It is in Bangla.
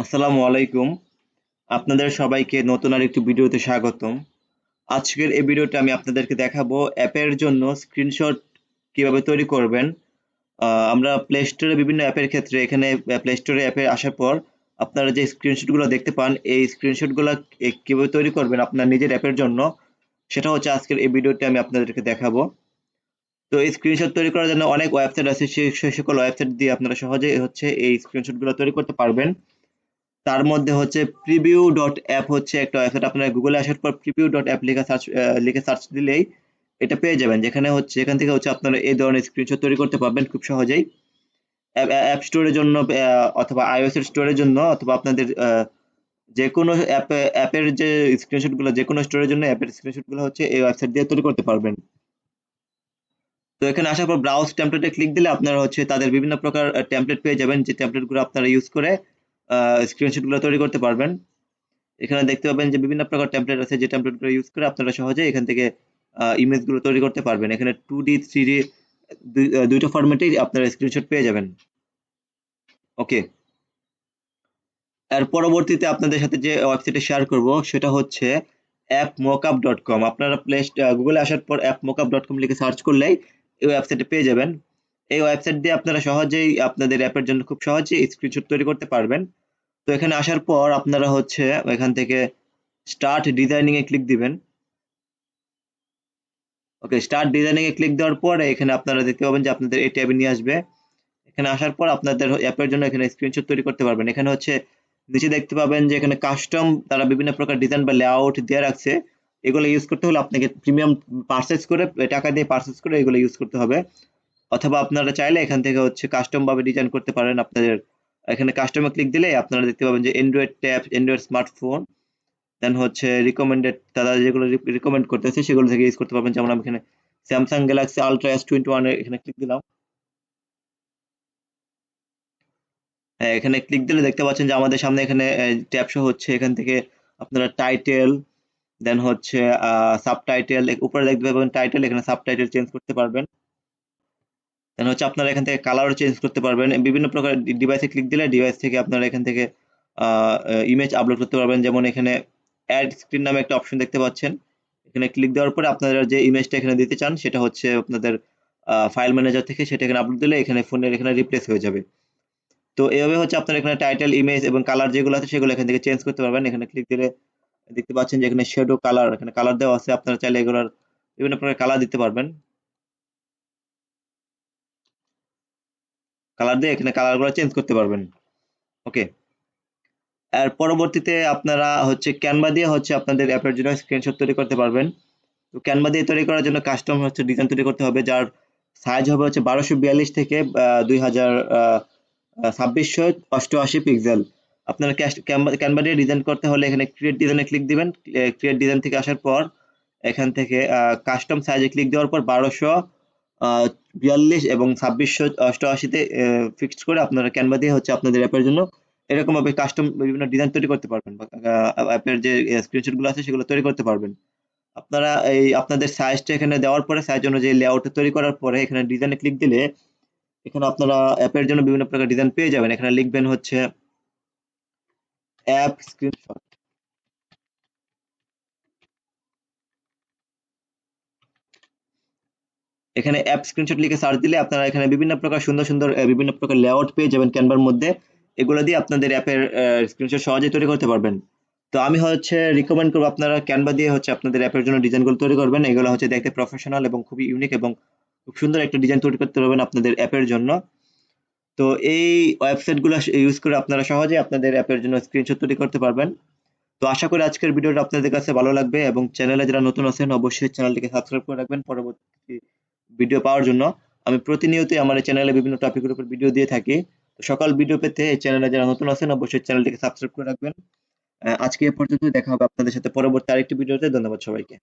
আসসালামু আলাইকুম। আপনাদের সবাইকে নতুন আর একটি ভিডিওতে স্বাগতম। আজকের এই ভিডিওতে আমি আপনাদেরকে দেখাবো অ্যাপের জন্য স্ক্রিনশট কীভাবে তৈরি করবেন। আমরা প্লে স্টোরে বিভিন্ন অ্যাপের ক্ষেত্রে এখানে প্লে স্টোরে অ্যাপে আসার পর আপনারা যে স্ক্রিনশটগুলো দেখতে পান, এই স্ক্রিনশটগুলো কীভাবে তৈরি করবেন আপনার নিজের অ্যাপের জন্য, সেটা হচ্ছে আজকের এই ভিডিওতে আমি আপনাদেরকে দেখাবো। তো এই স্ক্রিনশট তৈরি করার জন্য অনেক ওয়েবসাইট আছে সেই সকল ওয়েবসাইট দিয়ে আপনারা সহজে হচ্ছে এই স্ক্রিনশটগুলো তৈরি করতে পারবেন। তার মধ্যে হচ্ছে প্রিভিউ ডট অ্যাপ হচ্ছে একটা ওয়েবসাইট আপনারা গুগলে আসার পর প্রিভিউ ডট অ্যাপ লিখে সার্চ লিখে সার্চ দিলেই এটা পেয়ে যাবেন। যেখানে হচ্ছে এখান থেকে হচ্ছে আপনারা এই ধরনের স্ক্রিনশট তৈরি করতে পারবেন খুব সহজেই। অ্যাপ স্টোরের জন্য অথবা আইওএস এর স্টোরের জন্য, অথবা আপনাদের যে কোনো অ্যাপ অ্যাপের যে স্ক্রিনশটগুলো যে কোনো স্টোরের জন্য অ্যাপের স্ক্রিনশটগুলো হচ্ছে এই ওয়েবসাইট দিয়ে তৈরি করতে পারবেন। তো এখানে আসার পর ব্রাউজ টেমপ্লেটে ক্লিক দিলে আপনারা হচ্ছে তাদের বিভিন্ন প্রকার টেমপ্লেট পেয়ে যাবেন। যে টেমপ্লেটগুলো আপনারা ইউজ করে স্ক্রিনশটগুলো তৈরি করতে পারবেন। এখানে দেখতে পাবেন যে বিভিন্ন প্রকার টেমপ্লেট আছে, যে টেমপ্লেটগুলো ইউজ করে আপনারা সহজে এখান থেকে ইমেজগুলো তৈরি করতে পারবেন। এখানে টু ডি থ্রি ডি দুইটা ফরম্যাটেই আপনারা স্ক্রিনশট পেয়ে যাবেন। ওকে আর পরবর্তীতে আপনাদের সাথে যে ওয়েবসাইটে শেয়ার করব, সেটা হচ্ছে অ্যাপ মোকআপ ডট কম আপনারা প্লে গুগলে আসার পর অ্যাপ মোকআপ ডট কম লিখে সার্চ করলেই এই ওয়েবসাইটে পেয়ে যাবেন। এই ওয়েবসাইট দিয়ে আপনারা সহজেই আপনাদের অ্যাপের জন্য খুব সহজেই স্ক্রিনশট তৈরি করতে পারবেন। তো এখানে আসার পর আপনারা হচ্ছে এখান থেকে স্টার্ট ডিজাইনিং এ ক্লিক দিবেন। ওকে স্টার্ট ডিজাইনিং এ ক্লিক দেওয়ার পরে এখানে আপনারা দেখতে পাবেন যে আপনাদের এই ট্যাবে নিয়ে আসবে। এখানে আসার পর আপনাদের অ্যাপের জন্য এখানে স্ক্রিনশট তৈরি করতে পারবেন। এখানে হচ্ছে নিচে দেখতে পাবেন যে এখানে কাস্টম তারা বিভিন্ন প্রকার ডিজাইন বা লেআউট দিয়ে রাখছে। এগুলো ইউজ করতে হলে আপনাকে প্রিমিয়াম পারচেজ করে টাকা দিয়ে পারচেজ করে এগুলো ইউজ করতে হবে। অথবা আপনারা চাইলে এখান থেকে হচ্ছে কাস্টম ভাবে ডিজাইন করতে পারেন আপনাদের এখানে কাস্টমে ক্লিক দিলে আপনারা দেখতে পাবেন যে Android tab Android smartphone then হচ্ছে রিকমেন্ডেড তারা যেগুলো রিকমেন্ড করতেছে সেগুলো থেকে ইউজ করতে পারবেন। যেমন আমি এখানে Samsung Galaxy ultra S twenty one এখানে ক্লিক দিলাম। হ্যাঁ এখানে ক্লিক দিলে দেখতে পাচ্ছেন যে আমাদের সামনে এখানে ট্যাব শো হচ্ছে। এখান থেকে আপনারা টাইটেল দেন হচ্ছে সাবটাইটেল উপরে দেখতে পাবেন টাইটেল এখানে সাবটাইটেল চেঞ্জ করতে পারবেন। দেন হচ্ছে আপনারা এখান থেকে কালারও চেঞ্জ করতে পারবেন। বিভিন্ন প্রকার ডিভাইসে ক্লিক দিলে ডিভাইস থেকে আপনারা এখান থেকে ইমেজ আপলোড করতে পারবেন। যেমন এখানে অ্যাড স্ক্রিন নামে একটা অপশন দেখতে পাচ্ছেন। এখানে ক্লিক দেওয়ার পরে আপনারা যে ইমেজটা এখানে দিতে চান, সেটা হচ্ছে আপনাদের ফাইল ম্যানেজার থেকে সেটা এখানে আপলোড দিলে এখানে ফোনের এখানে রিপ্লেস হয়ে যাবে। তো এইভাবে হচ্ছে আপনারা এখানে টাইটেল ইমেজ এবং কালার যেগুলো আছে সেগুলো এখান থেকে চেঞ্জ করতে পারবেন। এখানে ক্লিক দিলে দেখতে পাচ্ছেন যে এখানে শেডো কালার এখানে কালার দেওয়া আছে। আপনারা চাইলে এগুলোর বিভিন্ন প্রকার কালার দিতে পারবেন। কালার দিয়ে এখানে কালারগুলো চেঞ্জ করতে পারবেন। ওকে আর পরবর্তীতে আপনারা হচ্ছে ক্যানভা দিয়ে হচ্ছে আপনাদের অ্যাপের জন্য স্ক্রিনশট তৈরি করতে পারবেন। তো ক্যানভা দিয়ে তৈরি করার জন্য কাস্টম হচ্ছে ডিজাইন তৈরি করতে হবে, যার সাইজ হবে হচ্ছে বারোশো বিয়াল্লিশ থেকে দুই হাজার ছাব্বিশশো অষ্টআশি পিক্সেল আপনারা ক্যানভা দিয়ে ডিজাইন করতে হলে এখানে ক্রিয়েট ডিজাইনে ক্লিক দিবেন। ক্রিয়েট ডিজাইন থেকে আসার পর এখান থেকে কাস্টম সাইজে ক্লিক দেওয়ার পর বারোশো বিয়াল্লিশ এবং ছাব্বিশশো অষ্টআশিতে ফিক্সড করে আপনারা ক্যানভা দিয়ে হচ্ছে আপনাদের অ্যাপের জন্য এরকম ভাবে কাস্টম বিভিন্ন ডিজাইন তৈরি করতে পারবেন। অ্যাপের যে স্ক্রিনশটগুলো আছে সেগুলো তৈরি করতে পারবেন। আপনারা এই আপনাদের সাইজটা এখানে দেওয়ার পরে সাইজ অনুযায়ী লেআউট তৈরি করার পরে এখানে ডিজাইনে ক্লিক দিলে এখানে আপনারা অ্যাপের জন্য বিভিন্ন প্রকার ডিজাইন পেয়ে যাবেন। এখানে লিখবেন হচ্ছে অ্যাপ স্ক্রিনশট এখানে অ্যাপ স্ক্রিনশট লিখে সার্চ দিলে আপনারা এখানে বিভিন্ন প্রকার সুন্দর সুন্দর বিভিন্ন প্রকার লেআউট পেয়ে যাবেন ক্যানভার মধ্যে। এগুলো দিয়ে আপনাদের অ্যাপের স্ক্রিনশট সহজে তৈরি করতে পারবেন। তো আমি হচ্ছে রিকমেন্ড করব আপনারা ক্যানভা দিয়ে হচ্ছে আপনাদের অ্যাপের জন্য ডিজাইনগুলো তৈরি করবেন। এগুলো হচ্ছে দেখতে প্রফেশনাল এবং খুবই ইউনিক এবং খুব সুন্দর একটা ডিজাইন তৈরি করতে পারবেন আপনাদের অ্যাপের জন্য। তো এই ওয়েবসাইটগুলো ইউজ করে আপনারা সহজে আপনাদের অ্যাপের জন্য স্ক্রিনশট তৈরি করতে পারবেন। তো আশা করি আজকের ভিডিওটা আপনাদের কাছে ভালো লাগবে এবং চ্যানেলে যারা নতুন আছেন, অবশ্যই চ্যানেলটিকে সাবস্ক্রাইব করে রাখবেন। পরবর্তী ভিডিও পাওয়ার জন্য। আমি প্রতিনিয়তই আমার চ্যানেলে বিভিন্ন টপিকের উপর ভিডিও দিয়ে থাকি। তো সকল ভিডিও পেতে এই চ্যানেলে যারা নতুন আছেন, অবশ্যই চ্যানেলটিকে সাবস্ক্রাইব করে রাখবেন। আজকে এ পর্যন্ত দেখা হবে আপনাদের সাথে পরবর্তী আরেকটি ভিডিওতে ধন্যবাদ সবাইকে।